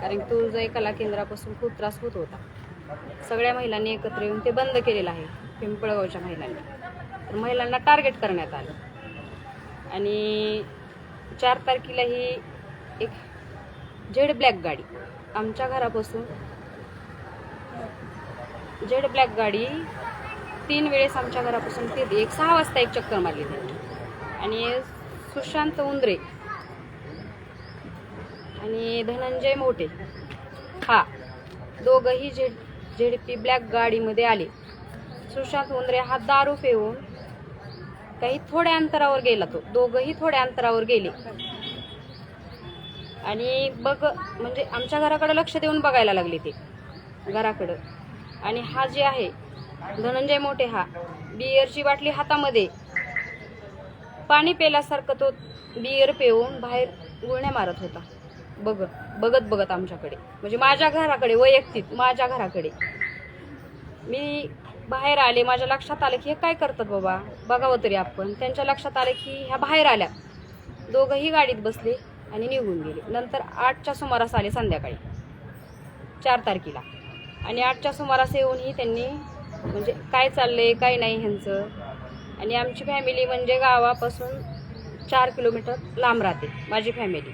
कारण तुळजा कला केंद्रापासून खूप त्रास होत होता. सगळ्या महिलांनी एकत्र येऊन ते बंद केलेलं आहे पिंपळगावच्या महिलांनी. तर महिलांना टार्गेट करण्यात आलं. आणि चार तारखेला ही एक जेड ब्लॅक गाडी आमच्या घरापासून जेड ब्लॅक गाडी तीन वेळेस आमच्या घरापासून फिरली. एक सहा वाजता एक चक्कर मारली त्यांनी. आणि सुशांत उंद्रे आणि धनंजय मोठे. हा दोघंही झेड झेड पी ब्लॅक गाडीमध्ये आले. सुशांत उंदरे हा दारू पिऊन काही थोड्या अंतरावर गेला तो. दोघंही थोड्या अंतरावर गेले. आणि बघ म्हणजे आमच्या घराकडे लक्ष देऊन बघायला लागले ते. घराकडं. आणि हा जे आहे धनंजय मोठे हा बियरची बाटली हातामध्ये. पाणी पेल्यासारखं तो बियर पिऊन बाहेर गुळण्या मारत होता. बघत बघत बघत आमच्याकडे. म्हणजे माझ्या घराकडे वैयक्तिक माझ्या घराकडे. मी बाहेर आले माझ्या लक्षात आलं की हे काय करतात बाबा? बघावं तरी आपण. त्यांच्या लक्षात आलं की ह्या बाहेर आल्या. दोघंही गाडीत बसले आणि निघून गेले. नंतर आठच्या सुमारास आले संध्याकाळी. चार तारखेला. आणि आठच्या सुमारास येऊनही त्यांनी म्हणजे काय चाललंय काय नाही ह्यांचं. आणि आमची फॅमिली म्हणजे गावापासून चार किलोमीटर लांब राहते माझी फॅमिली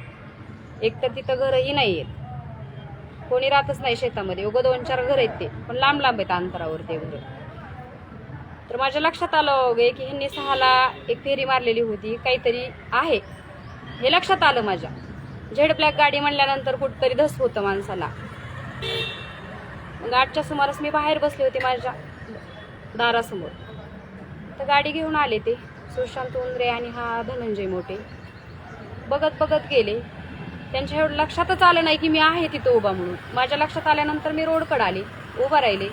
एक तर तिथं घरही नाही आहेत. कोणी राहतच नाही शेतामध्ये. उगं दोन चार घर आहेत ते. पण लांब लांब आहेत अंतरावर ते घर तर माझ्या लक्षात आलं वगैरे की ह्यांनी सहाला एक फेरी मारलेली होती. काहीतरी आहे. हे लक्षात आलं माझ्या. झेड ब्लॅक गाडी म्हणल्यानंतर कुठतरी धस होतं माणसाला. मग आठच्या सुमारास मी बाहेर बसले होते माझ्या दारासमोर. तर गाडी घेऊन आले ते. सुशांत उंद्रे आणि हा धनंजय मोठे. बघत बघत गेले. त्यांच्या एवढं लक्षातच आलं नाही की मी आहे तिथं उभा म्हणून. माझ्या लक्षात आल्यानंतर मी रोडकडे आले उभा राहिले.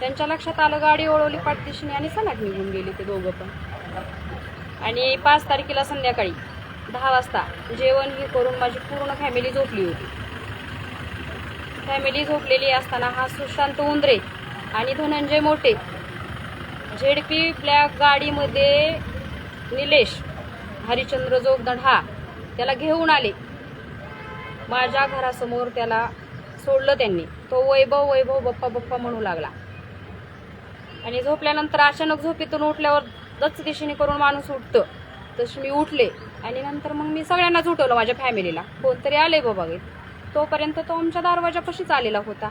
त्यांच्या लक्षात आलं गाडी ओळवली पाठदिशीने आणि सनाट निघून गेली ते दोघं पण. आणि पाच तारखेला संध्याकाळी दहा वाजता जेवण हे करून माझी पूर्ण फॅमिली झोपली होती. फॅमिली झोपलेली असताना हा सुशांत उंद्रे आणि धनंजय मोठे झेडपी ब्लॅक गाडीमध्ये निलेश हरिचंद्र जोगदंड हा त्याला घेऊन आले. माझ्या घरासमोर त्याला सोडलं त्यांनी. तो वैभव वैभव बप्पा बप्पा म्हणू लागला. आणि झोपल्यानंतर अचानक झोपेतून उठल्यावर दच दिशेने करून माणूस उठतं. तशी मी उठले आणि नंतर मग मी सगळ्यांनाच उठवलं माझ्या फॅमिलीला. कोणतरी आले बाबा घेत तोपर्यंत तो आमच्या दरवाजापाशीच आलेला होता.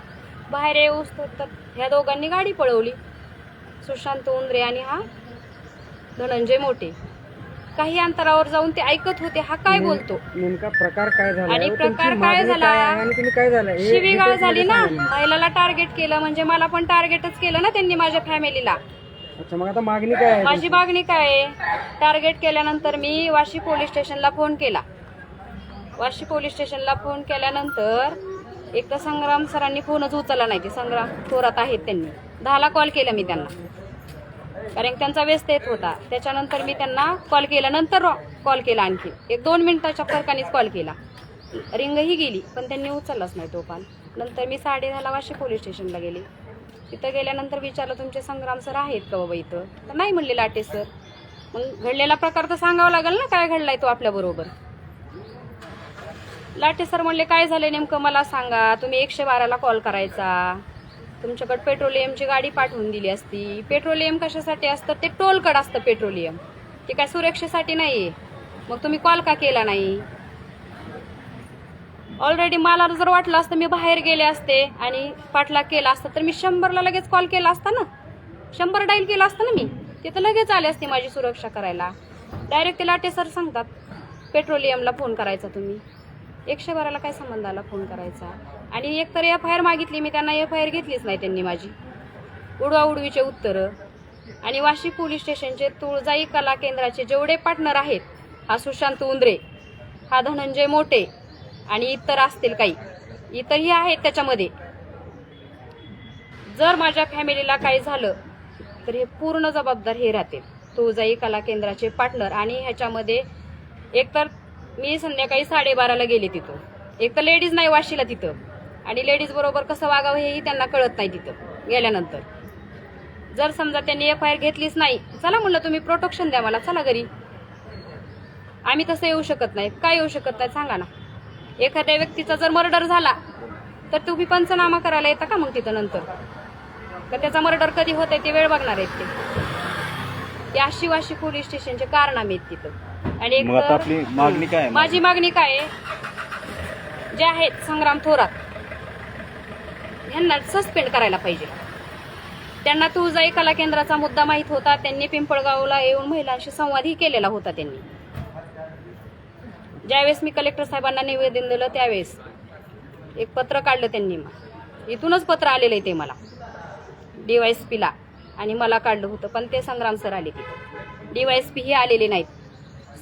बाहेर येऊस तर ह्या दोघांनी गाडी पळवली. सुशांत उंद्रे आणि हा धनंजय मोठे. काही अंतरावर जाऊन ते ऐकत होते हा काय बोलतो? नेमका प्रकार काय झाला? आणि व प्रकार काय झाला? आणि तुम्ही काय झालं? हे शिवीगाळ झाली ना? महिलाला टार्गेट केलं म्हणजे मला पण टार्गेटच केलं ना त्यांनी माझ्या फॅमिलीला अच्छा मग आता मागणी काय आहे माझी मागणी काय आहे? टार्गेट केल्यानंतर मी वाशी पोलीस स्टेशनला फोन केला. वाशी पोलीस स्टेशनला फोन केल्यानंतर एक तर संग्राम सरांनी फोनच उचलला नाही ते संग्राम थोरात आहेत त्यांनी. दहाला कॉल केला मी त्यांना. कारण त्यांचा व्यस्त येत होता. त्याच्यानंतर मी त्यांना कॉल केला. नंतर कॉल केला आणखी. एक दोन मिनिटाच्या फरकानेच कॉल केला. रिंगही गेली पण त्यांनी उचललाच नाही तो कॉल नंतर मी साडे दहाला वाशी पोलीस स्टेशनला गेले. तिथं गेल्यानंतर विचारलं तुमचे संग्राम सर आहेत का बाबा इथं? तर नाही म्हणले लाटे सर. मग घडलेला प्रकार तर सांगावा लागेल ना काय घडलाय तो आपल्याबरोबर लाटे सर म्हणले काय झालं नेमकं मला सांगा. तुम्ही एकशे बाराला कॉल करायचा. तुमच्याकडे पेट्रोलियमची गाडी पाठवून दिली असती. पेट्रोलियम कशासाठी असतं? ते टोलकड असतं पेट्रोलियम. ते काय सुरक्षेसाठी नाही मग तुम्ही कॉल का केला नाही? ऑलरेडी मला जर वाटलं असतं मी बाहेर गेले असते आणि पाठला केला असता तर मी शंभरला लगेच कॉल केला असता ना? शंभर डाईल केला असतं ना मी? तिथं लगेच आले असते माझी सुरक्षा करायला. डायरेक्ट ते लाटे सर सांगतात पेट्रोलियमला फोन करायचा तुम्ही. एकशे बाराला काय संबंध आला फोन करायचा? आणि एक तर एफ आय आर मागितली मी त्यांना एफ आय आर घेतलीच नाही त्यांनी माझी. उडवा उडवीचे उत्तरं. आणि वाशी पोलीस स्टेशनचे तुळजाई कला केंद्राचे जेवढे पार्टनर आहेत हा सुशांत उंद्रे हा धनंजय मोठे आणि इतर असतील काही. इतरही आहेत त्याच्यामध्ये. जर माझ्या फॅमिलीला काही झालं तर हे पूर्ण जबाबदार हे राहतील. तुळजाई कला केंद्राचे पार्टनर आणि ह्याच्यामध्ये एकतर मी संध्याकाळी साडेबाराला गेले तिथं एक तर लेडीज नाही वाशीला तिथं. आणि लेडीज बरोबर कसं वागावं हेही त्यांना कळत नाही तिथं गेल्यानंतर. जर समजा त्यांनी एफ आय आर घेतलीच नाही चला म्हणलं तुम्ही प्रोटेक्शन द्या मला चला घरी. आम्ही तसं येऊ शकत नाही. काय येऊ शकत नाही? सांगा ना. एखाद्या व्यक्तीचा जर मर्डर झाला तर तुम्ही पंचनामा करायला येता का मग तिथं नंतर? का त्याचा मर्डर कधी होत आहे ते वेळ बघणार आहेत ते. ते आशिवाशी पोलीस स्टेशनचे कारनामे आहेत तिथं. आणि एक तर- मागणी काय? माझी मागणी काय आहे? जे आहेत संग्राम थोरात ह्यांना सस्पेंड करायला पाहिजे. त्यांना तुळजाई कला केंद्राचा मुद्दा माहीत होता त्यांनी पिंपळगावला येऊन महिलांशी संवादही केलेला होता त्यांनी. ज्यावेळेस मी कलेक्टर साहेबांना निवेदन दिलं त्यावेळेस एक पत्र काढलं त्यांनी मग इथूनच पत्र आलेलं आहे ते मला. डीवायएसपीला आणि मला काढलं होतं पण ते संग्राम सर आले तिथे. डीवायएसपी ही आलेले नाहीत.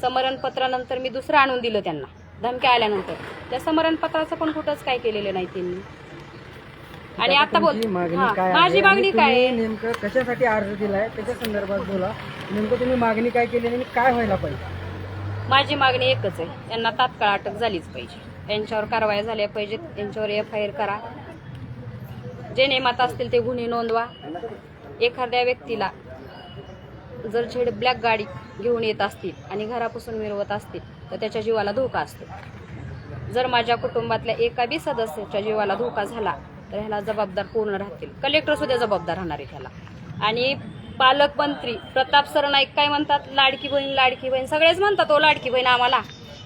समरणपत्रानंतर मी दुसरं आणून दिलं त्यांना. धमक्या आल्यानंतर. त्या समरणपत्राचं पण कुठंच काय केलेलं नाही त्यांनी. आणि आता बोल तुमची मागणी हा, काय आहे? माझी आणि मागणी काय? तुम्ही आहे नेमकं कशासाठी अर्ज दिलाय? त्याच्या संदर्भात बोला. नेमकं तुम्ही मागणी काय केली आणि काय व्हायला पाहिजे? माझी मागणी एकच आहे. त्यांना तात्काळ अटक झालीच पाहिजे. त्यांच्यावर कारवाया झाल्या पाहिजेत. त्यांच्यावर एफ आय आर करा. जे नियमात असतील ते गुन्हे नोंदवा. एखाद्या व्यक्तीला जर झेड ब्लॅक गाडी घेऊन येत असतील आणि घरापासून मिरवत असतील तर त्याच्या जीवाला धोका असतो. जर माझ्या कुटुंबातल्या एका बी सदस्याच्या जीवाला धोका झाला तर ह्याला जबाबदार पूर्ण राहतील? कलेक्टर सुद्धा जबाबदार राहणार आहे त्याला. आणि पालकमंत्री प्रताप सरनाईक काय म्हणतात? लाडकी बहीण लाडकी बहीण. सगळेच म्हणतात ओ लाडकी बहीण आम्हाला.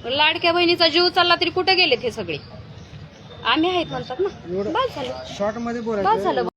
लाडक्या बहिणीचा जीव चालला तरी कुठे गेलेत हे सगळे? आम्ही आहेत म्हणतात ना. बस झालं. शॉर्टमध्ये बस झालं.